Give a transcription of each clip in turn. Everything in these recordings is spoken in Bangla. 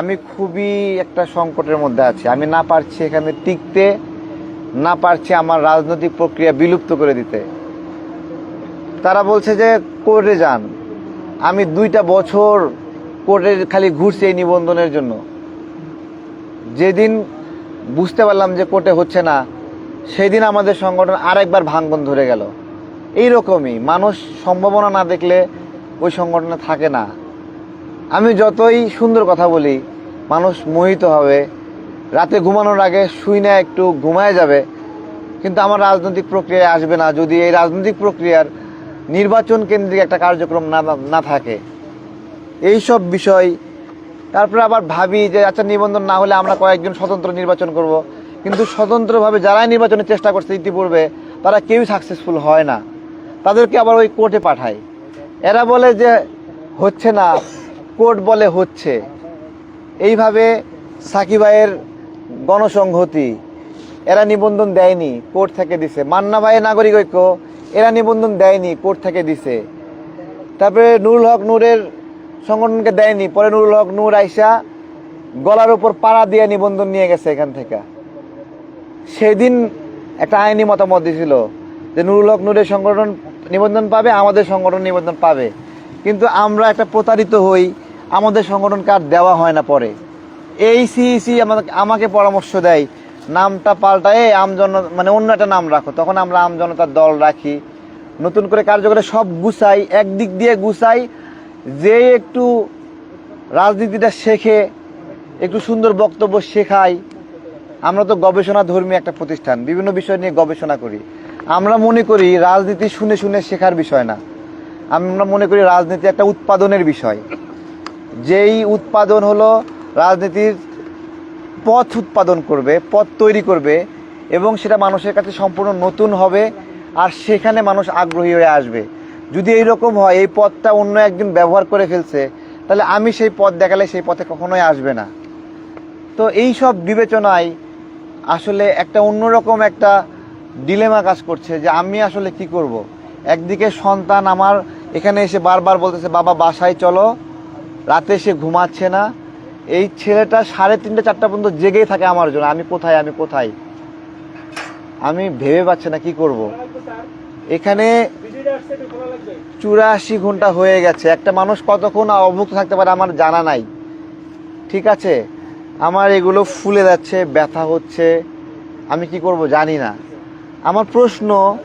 আমি খুবই একটা সংকটের মধ্যে আছি। আমি না পারছি এখানে টিকতে, না পারছি আমার রাজনৈতিক প্রক্রিয়া বিলুপ্ত করে দিতে। তারা বলছে যে, কোর্টে যান। আমি দুইটা বছর কোর্টে খালি ঘুরছি এই নিবন্ধনের জন্য। যেদিন বুঝতে পারলাম যে কোর্টে হচ্ছে না সেই দিন আমাদের সংগঠন আরেকবার ভাঙ্গন ধরে গেল। এইরকমই, মানুষ সম্ভাবনা না দেখলে ওই সংগঠনে থাকে না। আমি যতই সুন্দর কথা বলি, মানুষ মোহিত হবে। রাতে ঘুমানোর আগে শুই না, একটু ঘুমায় যাবে। কিন্তু আমার রাজনৈতিক প্রক্রিয়ায় আসবে না। যদি এই রাজনৈতিক প্রক্রিয়ার নির্বাচন কেন্দ্রিক একটা কার্যক্রম না না থাকে। এই সব বিষয়, তারপরে আবার ভাবি যে আচ্ছা নিবন্ধন না হলে আমরা কয়েকজন স্বতন্ত্র নির্বাচন করব। কিন্তু স্বতন্ত্রভাবে যারাই নির্বাচনের চেষ্টা করছে ইতিপূর্বে, তারা কেউই সাকসেসফুল হয় না। তাদেরকে আবার ওই কোর্টে পাঠায়। এরা বলে যে, হচ্ছে না। কোর্ট বলে হচ্ছে। এইভাবে সাকিবাইয়ের গণসংহতি, এরা নিবন্ধন দেয়নি, কোর্ট থেকে দিছে। মান্না ভাইয়ের নাগরিক ঐক্য, এরা নিবন্ধন দেয়নি, কোর্ট থেকে দিছে। তারপরে নুরুল হক নূরের সংগঠনকে দেয়নি, পরে নুরুল হক নূর আইসা গলার উপর পাড়া দিয়ে নিবন্ধন নিয়ে গেছে এখান থেকে। সেদিন একটা আইনি মতামত দিয়েছিল যে নুরুল হক নূরের সংগঠন নিবন্ধন পাবে, আমাদের সংগঠন নিবন্ধন পাবে। কিন্তু আমরা একটা প্রতারিত হই আমাদের সংগঠনকে আর দেওয়া হয় না পরে। এই সিইসি আমাকে আমাকে পরামর্শ দেয়, নামটা পাল্টায় আমজন মানে অন্য একটা নাম রাখো। তখন আমরা আমজনতার দল রাখি। নতুন করে কার্যকরে সব গুছাই, একদিক দিয়ে গুছাই, যে একটু রাজনীতিটা শেখে, একটু সুন্দর বক্তব্য শেখাই। আমরা তো গবেষণা ধর্মী একটা প্রতিষ্ঠান, বিভিন্ন বিষয় নিয়ে গবেষণা করি। আমরা মনে করি রাজনীতি শুনে শুনে শেখার বিষয় না। আমরা মনে করি রাজনীতি একটা উৎপাদনের বিষয়। যেই উৎপাদন হলো রাজনীতির পথ উৎপাদন করবে, পথ তৈরি করবে এবং সেটা মানুষের কাছে সম্পূর্ণ নতুন হবে আর সেখানে মানুষ আগ্রহী হয়ে আসবে। যদি এইরকম হয়, এই পথটা অন্য একজন ব্যবহার করে ফেলছে, তাহলে আমি সেই পথ দেখালে সেই পথে কখনোই আসবে না। তো এই সব বিবেচনায় আসলে একটা অন্যরকম একটা ডিলেমা কাজ করছে যে আমি আসলে কি করব। একদিকে সন্তান আমার এখানে এসে বারবার বলতেছে, বাবা, বাসায় চলো। রাতে সে ঘুমাচ্ছে না। এই ছেলেটা সাড়ে তিনটে, চারটা পর্যন্ত জেগেই থাকে আমার জন্য। আমি কোথায় আমি কোথায়? আমি ভেবে পাচ্ছি না কি করব। এখানে চুরাশি ঘণ্টা হয়ে গেছে। একটা মানুষ কতক্ষণ অভুক্ত থাকতে পারে আমার জানা নাই। ঠিক আছে? আমার এগুলো ফুলে যাচ্ছে, ব্যথা হচ্ছে। আমি কি করব জানি না। আমার প্রশ্ন,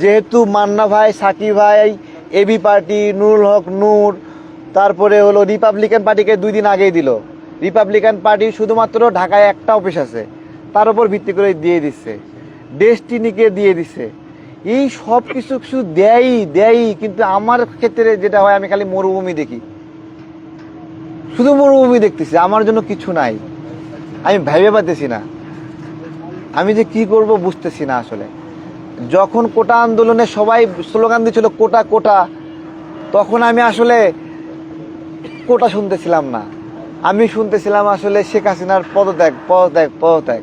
যেহেতু মান্না ভাই সাকি ভাই এবি পার্টি, নুরুল হক, নূর তারপরে হলো রিপাবলিকান পার্টিকে দুই দিন আগেই দিল। রিপাবলিকান পার্টি শুধুমাত্র ঢাকায় একটা অফিস আছে, তার উপর ভিত্তি করে দিয়ে দিচ্ছে ডেস্টিনিকে দিয়ে দিচ্ছে। এই সব কিছু কিছু দেয়ই দেয়ই, কিন্তু আমার ক্ষেত্রে যেটা হয়, আমি খালি মরুভূমি দেখি। শুধু মরুভূমি দেখতেছি, আমার জন্য কিছু নাই। আমি ভেবে পাতেছি না। আমি যে কি করব বুঝতেছি না আসলে। যখন কোটা আন্দোলনে সবাই স্লোগান দিচ্ছিল, কোটা কোটা, তখন আমি আসলে কোটা শুনতেছিলাম না। আমি শুনতেছিলাম আসলে শেখ হাসিনার পদত্যাগ পদত্যাগ পদত্যাগ।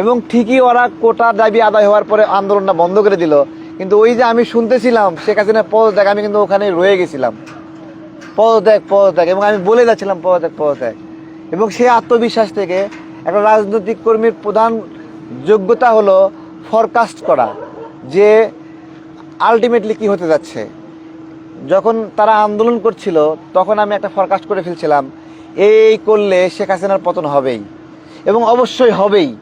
এবং ঠিকই ওরা কোটা দাবি আদায় হওয়ার পরে আন্দোলনটা বন্ধ করে দিল। কিন্তু ওই যে আমি শুনতেছিলাম শেখ হাসিনার পদত্যাগ, আমি কিন্তু ওখানে রয়ে গেছিলাম। পদত্যাগ পদত্যাগ এবং আমি বলে যাচ্ছিলাম পদত্যাগ পদত্যাগ। এবং সেই আত্মবিশ্বাস থেকে একটা রাজনৈতিক কর্মীর প্রধান যোগ্যতা হলো ফরকাস্ট করা, যে আলটিমেটলি কি হতে যাচ্ছে। যখন তারা আন্দোলন করছিল, তখন আমি একটা ফরকাস্ট করে ফেলছিলাম, এই করলে শেখ হাসিনার পতন হবেই। এবং অবশ্যই হবেই।